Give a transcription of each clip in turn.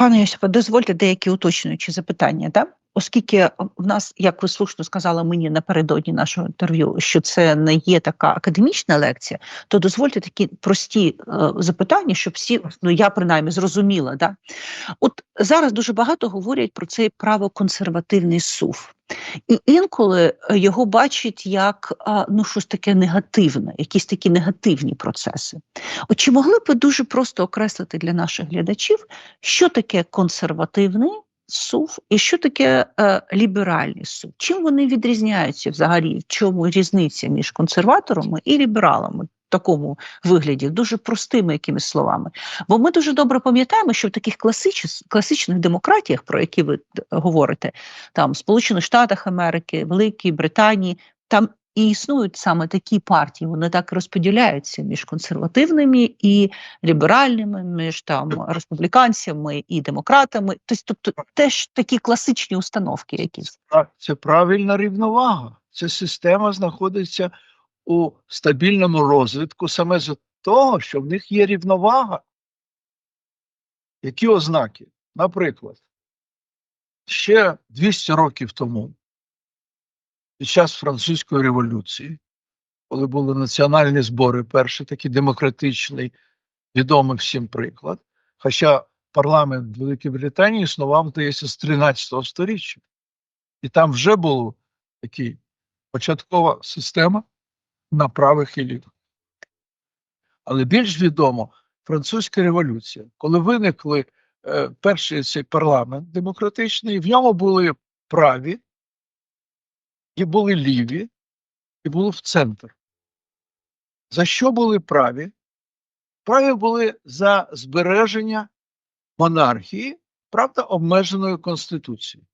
Пане Йосипе, дозвольте деякі уточнюючі запитання, так? Оскільки в нас, як ви слушно сказали мені напередодні нашого інтерв'ю, що це не є така академічна лекція, то дозвольте такі прості е, запитання, щоб всі, ну я принаймні зрозуміла. Да? От зараз дуже багато говорять про цей правоконсервативний сув. І інколи е, його бачать як ну щось таке негативне, якісь такі негативні процеси. От чи могли б ви дуже просто окреслити для наших глядачів, що таке консервативний сув і що таке е, ліберальний сув? Чим вони відрізняються взагалі? В чому різниця між консерваторами і лібералами? В такому вигляді, дуже простими якимись словами. Бо ми дуже добре пам'ятаємо, що в таких класич, класичних демократіях, про які ви говорите, там Сполучених Штатах Америки, Великій Британії, там і існують саме такі партії, вони так розподіляються між консервативними і ліберальними, між там республіканцями і демократами. Тобто, теж такі класичні установки, якісь Так, це правильна рівновага. Ця система знаходиться у стабільному розвитку саме з того, що в них є рівновага. Які ознаки? Наприклад, ще 200 років тому, під час Французької революції, коли були національні збори, перший такий демократичний, відомий всім приклад, хоча парламент Великої Британії існував, здається, з 13 століття. І там вже була така початкова система на правих і лівих. Але більш відомо французька революція, коли виникли е, перший цей парламент демократичний, в ньому були праві, і були ліві, і були в центр. За що були праві? Праві були за збереження монархії, правда, обмеженою Конституцією.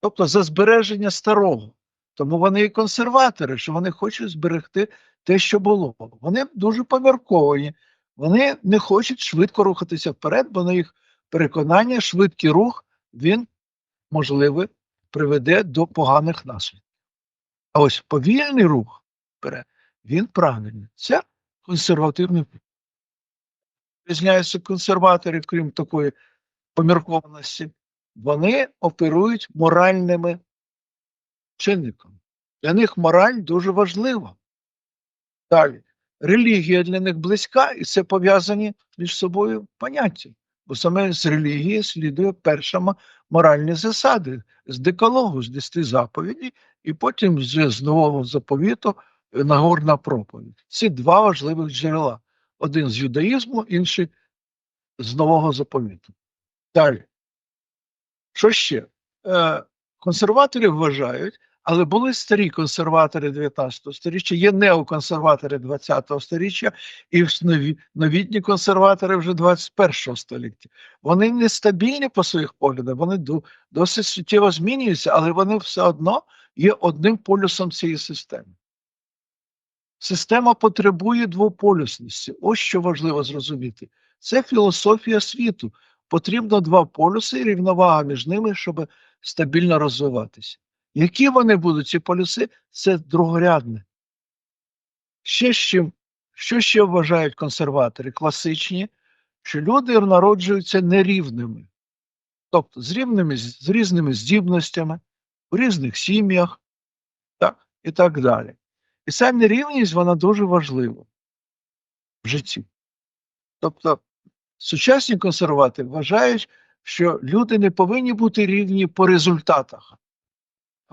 Тобто за збереження старого. Тому вони і консерватори, що вони хочуть зберегти те, що було. Вони дуже помірковані, вони не хочуть швидко рухатися вперед, бо на їх переконання, швидкий рух він, можливо, приведе до поганих наслідків. А ось повільний рух він правильний. Це консервативний рух. Різняються консерватори, крім такої поміркованості, вони оперують моральними чинниками. Для них мораль дуже важлива. Далі, релігія для них близька, і це пов'язані між собою поняття. Бо саме з релігії слідує перша моральні засади з декалогу, з десяти заповіді, і потім з, з нового заповіту Нагорна проповідь. Ці два важливих джерела: один з юдаїзму, інший з нового заповіту. Далі. Що ще? Е, Консерватори вважають, але були старі консерватори 19 століття, є неоконсерватори 20 століття і нові, новітні консерватори вже 21 століття. Вони нестабільні по своїх поглядах, вони досить суттєво змінюються, але вони все одно є одним полюсом цієї системи. Система потребує двополюсності. Ось що важливо зрозуміти. Це філософія світу. Потрібно два полюси і рівновага між ними, щоб стабільно розвиватися. Які вони будуть, ці полюси, це другорядне. Ще з чим, що ще вважають консерватори? Класичні, що люди народжуються нерівними, тобто з рівними, з різними здібностями, у різних сім'ях так, і так далі. І ця нерівність вона дуже важлива в житті. Тобто сучасні консерватори вважають, що люди не повинні бути рівні по результатах,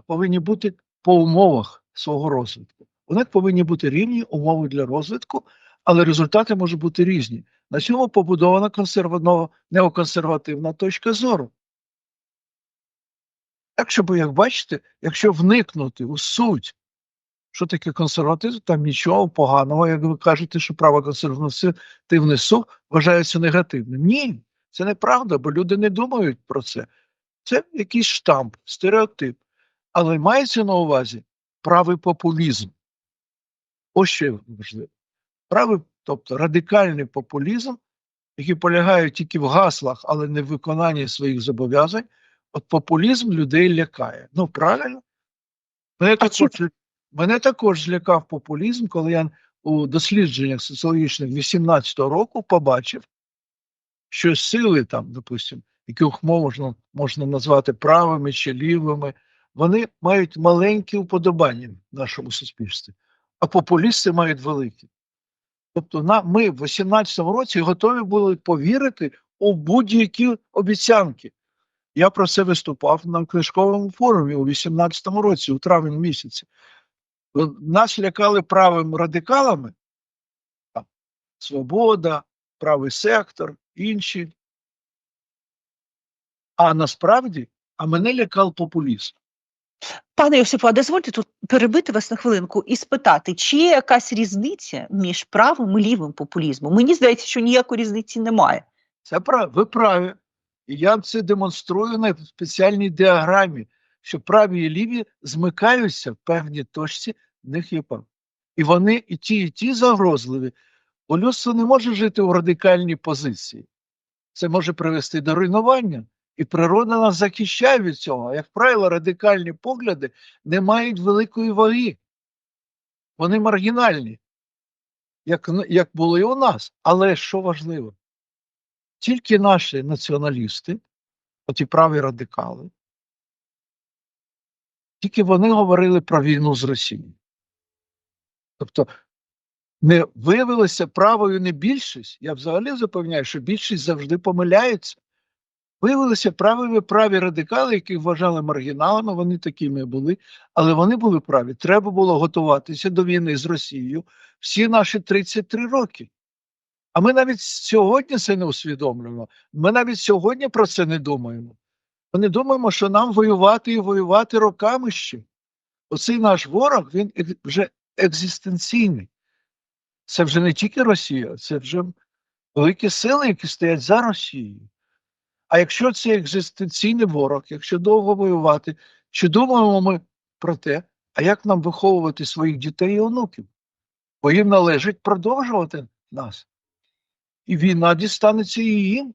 повинні бути по умовах свого розвитку. У них повинні бути рівні умови для розвитку, але результати можуть бути різні. На цьому побудована неоконсервативна точка зору. Так, щоб, як бачите, якщо вникнути у суть, що таке консерватизм, там нічого поганого, як ви кажете, що право консервативний суд вважається негативним. Ні, це неправда, бо люди не думають про це. Це якийсь штамп, стереотип. Але мається на увазі правий популізм. Ось що важливо. Правий, тобто радикальний популізм, який полягає тільки в гаслах, але не в виконанні своїх зобов'язань. От популізм людей лякає. Ну, правильно? Мене також, мене також злякав популізм, коли я у дослідженнях соціологічних 18-го року побачив, що сили там, допустимо, яких можна, можна назвати правими чи лівими, вони мають маленькі уподобання в нашому суспільстві, а популісти мають великі. Тобто на, ми в 18-му році готові були повірити у будь-які обіцянки. Я про це виступав на книжковому форумі у 18-му році, у травні місяці. Нас лякали правими радикалами, там, свобода, правий сектор, інші. А насправді, а мене лякав популізм. Пане Йосипу, а дозвольте тут перебити вас на хвилинку і спитати, чи є якась різниця між правим і лівим популізмом? Мені здається, що ніякої різниці немає. Це прав, ви праві. І я це демонструю на спеціальній діаграмі, що праві і ліві змикаються в певній точці, них є пам. І вони і ті, і ті загрозливі. Бо людство не може жити у радикальній позиції. Це може привести до руйнування. І природа нас захищає від цього. Як правило, радикальні погляди не мають великої ваги. Вони маргінальні, як, як було і у нас. Але що важливо? Тільки наші націоналісти, оті праві радикали, тільки вони говорили про війну з Росією. Тобто не виявилося правою не більшість. Я взагалі запевняю, що більшість завжди помиляється. Виявилися правими праві радикали, які вважали маргіналами, вони такими були, але вони були праві. Треба було готуватися до війни з Росією всі наші 33 роки. А ми навіть сьогодні це не усвідомлюємо. Ми навіть сьогодні про це не думаємо. Ми не думаємо, що нам воювати і воювати роками ще. Оцей наш ворог, він вже екзистенційний. Це вже не тільки Росія, це вже великі сили, які стоять за Росією. А якщо це екзистенційний ворог, якщо довго воювати, чи думаємо ми про те, а як нам виховувати своїх дітей і онуків? Бо їм належить продовжувати нас. І війна дістанеться і їм.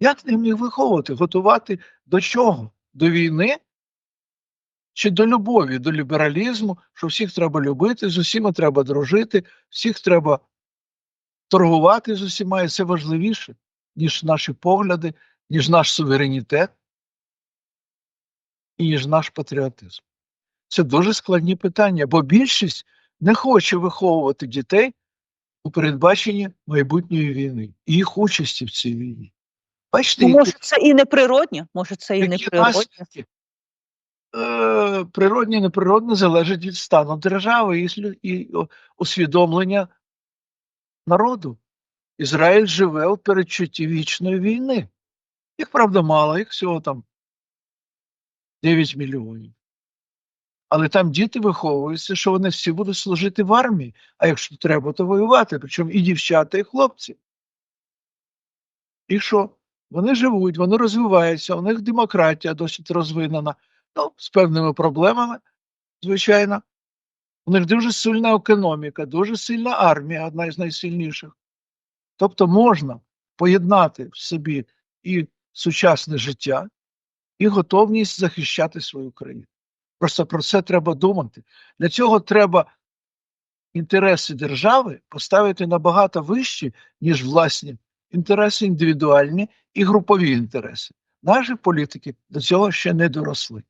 Як ним їх виховувати? Готувати до чого? До війни? Чи до любові, до лібералізму, що всіх треба любити, з усіма треба дружити, всіх треба торгувати з усіма, і це важливіше, ніж наші погляди, ніж наш суверенітет і ніж наш патріотизм. Це дуже складні питання, бо більшість не хоче виховувати дітей у передбаченні майбутньої війни і їх участі в цій війні. Бачите, Ну, які- може, це і неприродньо, може, це і неприродньо. Е, природні, неприродне залежить від стану держави і, і усвідомлення народу. Ізраїль живе у передчутті вічної війни. Їх, правда, мало, їх всього там 9 мільйонів. Але там діти виховуються, що вони всі будуть служити в армії, а якщо треба, то воювати, причому і дівчата, і хлопці. І що? Вони живуть, вони розвиваються, у них демократія досить розвинена, ну, з певними проблемами, звичайно. У них дуже сильна економіка, дуже сильна армія, одна із найсильніших. Тобто можна поєднати в собі і сучасне життя, і готовність захищати свою країну. Просто про це треба думати. Для цього треба інтереси держави поставити набагато вищі, ніж власні інтереси індивідуальні і групові інтереси. Наші політики до цього ще не доросли.